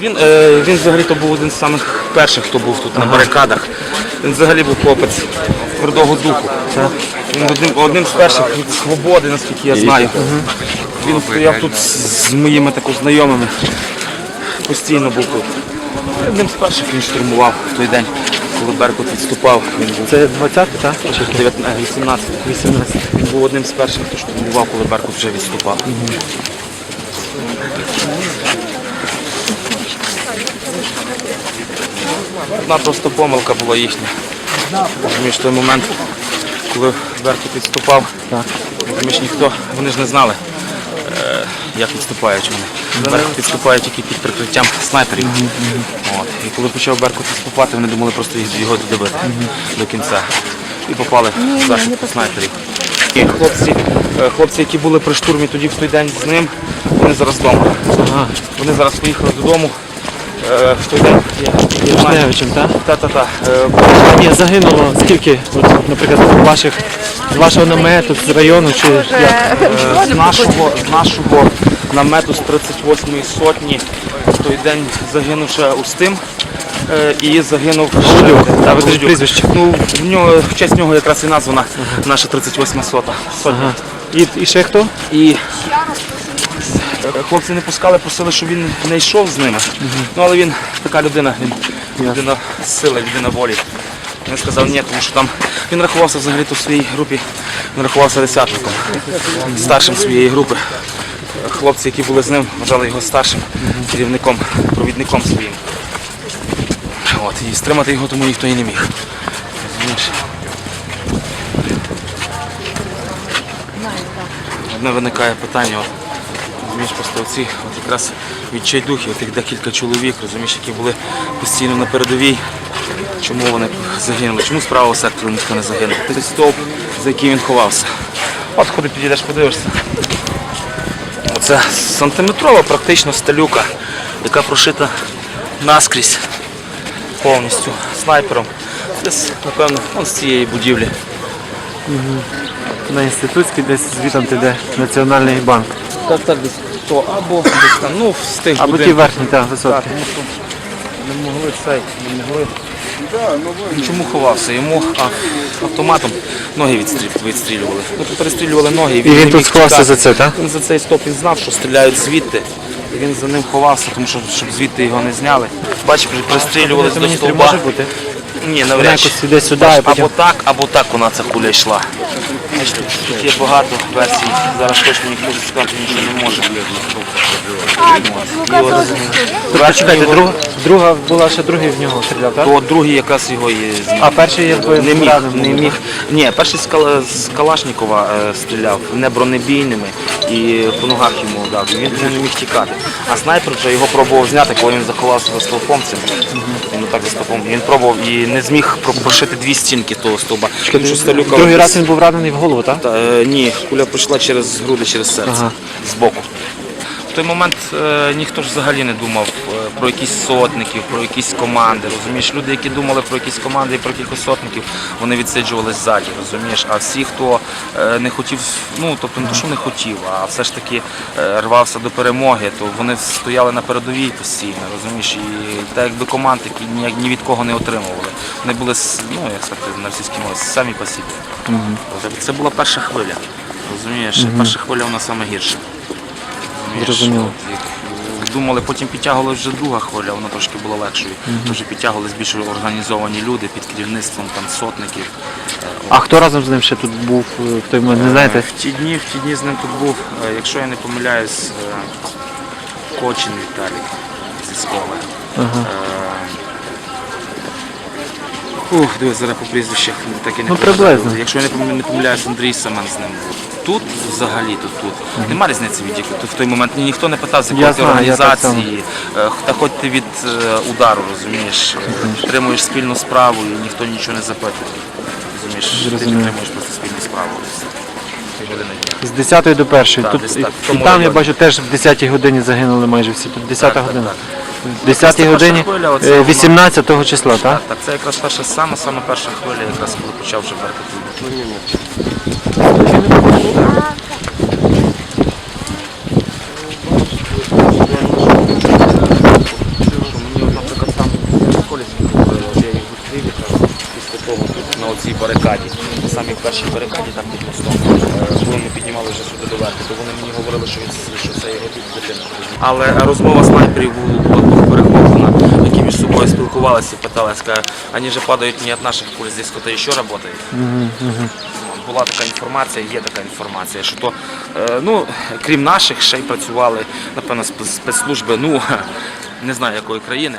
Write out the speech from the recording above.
Він, е, він взагалі-то був один з самих перших, хто був тут на барикадах. Він взагалі був хлопець твердого духу. Він одним, одним з перших від свободи, наскільки я знаю. Він стояв тут з моїми тако знайомими. Постійно був тут. Одним з перших він штурмував в той день, коли Беркут відступав. Він був Це 20-й, так? 18. 18? Він був одним з перших, хто штурмував, коли Беркут вже відступав. Одна просто помилка була їхня. Розумієш, той момент, коли Беркут відступав, розумієш, ніхто, вони ж не знали, е, як відступають вони. Беркут відступає тільки під прикриттям снайперів. От. І коли почав Беркут відступати, вони думали просто його додавити до кінця. І попали в зашибку снайперів. І хлопці, е, хлопці, які були при штурмі тоді в той день з ним, вони зараз вдома. Вони зараз поїхали додому. Е, я знаю. Вишневичем, так? Та-та-та. Е, Ні, загинуло скільки, от, наприклад, ваших, з вашого намету, з району чи як? Е, З нашого, з нашого намету з 38-ї сотні в той день загинув ще Устим е, і загинув Гудлюк. А ви кажете прізвище? Ну, в, нього, в честь нього якраз і названа наша 38 сота. сотня. Ага. І, і ще хто? І е, хлопці не пускали, просили, щоб він не йшов з ними. Ну, але він така людина, він людина сили, людина волі. Він сказав ні, тому що там він рахувався взагалі-то в своїй групі, він рахувався десятником, старшим своєї групи. Хлопці, які були з ним, вважали його старшим керівником, провідником своїм. От, і стримати його тому ніхто і не міг. Одне виникає питання, от, розумієш, просто оці от якраз відчайдухи, тих декілька чоловік, розумієш, які були постійно на передовій. Чому вони загинули? Чому з правого сектору ніхто не загинув? Той стовп, за який він ховався. От куди підійдеш, подивишся. Оце сантиметрова практично сталюка, яка прошита наскрізь повністю снайпером. Десь, напевно, вон з цієї будівлі. На інститутській десь звітом іде Національний банк. Так, так, десь то або десь там, ну, з тих Або ті будинків. верхні, так, Так, висотки. тому що не могли цей, не могли. Він чому ховався? Йому а, автоматом ноги відстрі- відстрілювали. Ну, перестрілювали ноги. І він не тут міг сховався за це, так? Він за цей стоп він знав, що стріляють звідти. І він за ним ховався, тому що щоб звідти його не зняли. Бачиш, пристрілювали до стовба. бути? Ні, Вона навряд чи. якось іде сюди, і потім... Або так, або так вона ця куля йшла. Тут, є багато версій. Зараз точно ніхто сказати нічого не може. Тобто, чекайте, друга, друга була ще другий в нього стріляв, так? то другий якраз його і. А перший є Не міг, не міг. Ні, перший з, Кала- з Калашникова е, стріляв не бронебійними і по ногах йому дав. Він тому не міг тікати. А снайпер вже його пробував зняти, коли він заховався за стовпом цим. Він отак за стовпом. Він пробував і не зміг про- прошити дві стінки того стовба. Тому що Сталюка Другий раз він був ранений в голову, так? Та, е, ні, куля пройшла через груди, через серце, Ага. збоку. В той момент е, ніхто ж взагалі не думав е, про якісь сотників, про якісь команди. Розумієш, люди, які думали про якісь команди і про якихось сотників, вони відсиджувались ззаді, розумієш. А всі, хто е, не хотів, ну тобто не то, що не хотів, а все ж таки рвався до перемоги, то вони стояли на передовій постійно, розумієш, і так якби команд, які ні, ні від кого не отримували. Вони були ну як сказати на російській мові, самі по собі. Тобто Це була перша хвиля. Розумієш, перша хвиля вона саме гірша. Зрозуміло. е, Думали, потім підтягувалася вже друга хвиля, вона трошки була легшою. Вже підтягувались більш організовані люди під керівництвом там сотників. Е, А хто разом з ним ще тут був е, в той момент, не знаєте? В ті дні, в ті дні з ним тут був, е, якщо я не помиляюсь, е, Кочин Віталік зі школи. Ага. Е, Ух, дивись, зараз по прізвищах так і не Ну, приблизно. Якщо я не помиляюсь, Андрій Семен з ним був. Тут, взагалі, тут, тут. Нема різниці від яких. Тут в той момент ніхто не питав, з якої ти так організації, та хоч ти від е, удару, розумієш, е, тримуєш спільну справу і ніхто нічого не запитує. Розумієш, ти підтримуєш просто спільну справу. З 10 до 1. Так, Тут, десь і, так, і тому там я бачу теж в 10 годині загинули майже всі. Тут 10 Так, так, година. так. В 10 Це годині хвиля, оце е, воно. числа, так? Так, це якраз перша сама, сама перша хвиля, якраз коли почав вже Беркут. На оцій барикаді, на самій першій барикаді, там під мостом, коли ми піднімали вже сюди до верху, то вони мені говорили, що він що це його дитина. Але розмова снайперів була перехована собою спілкувалися і питали, вони же падають не від наших пуль, здесь хтось ще працює. Була така інформація, є така інформація, що то, е, ну, крім наших, ще й працювали, напевно, спецслужби, ну, не знаю якої країни.